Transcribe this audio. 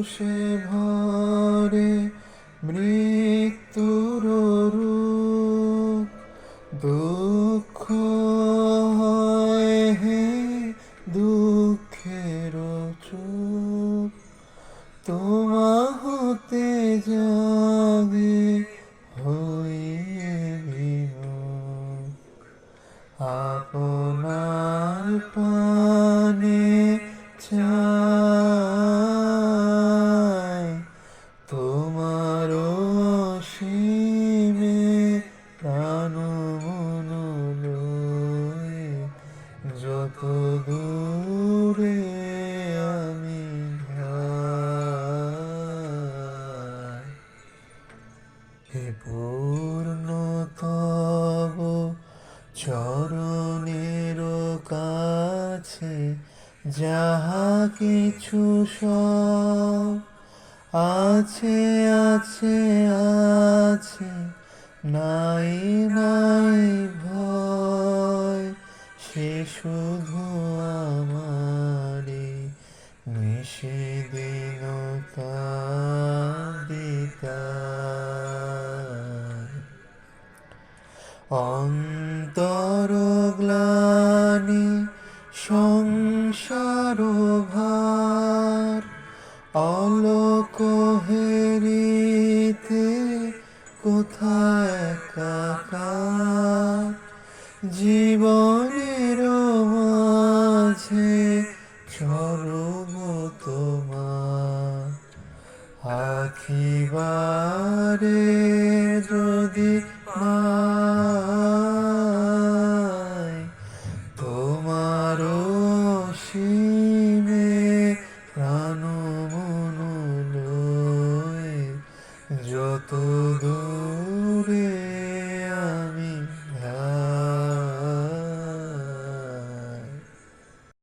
ক্রুশে ভরে মৃত্যুর রূপ। দুঃখ হয় হে দুঃখের চুপ। তোমা হতে যাবে হইয়ে বিমুখ। আপনার পানে পূর্ণ তব চরণের কাছে যাহা কিছু সব আছে আছে আছে, নাই নাই ভয়। সে শুধু আমারে নিষেদিন অন্তর গ্লানি সংসার ভার অলোক হেরিতে কোথায় কাকার জীবনের মাঝে চরব তোমার আখিবারে যদি নাই প্রাণ মন যত দূরে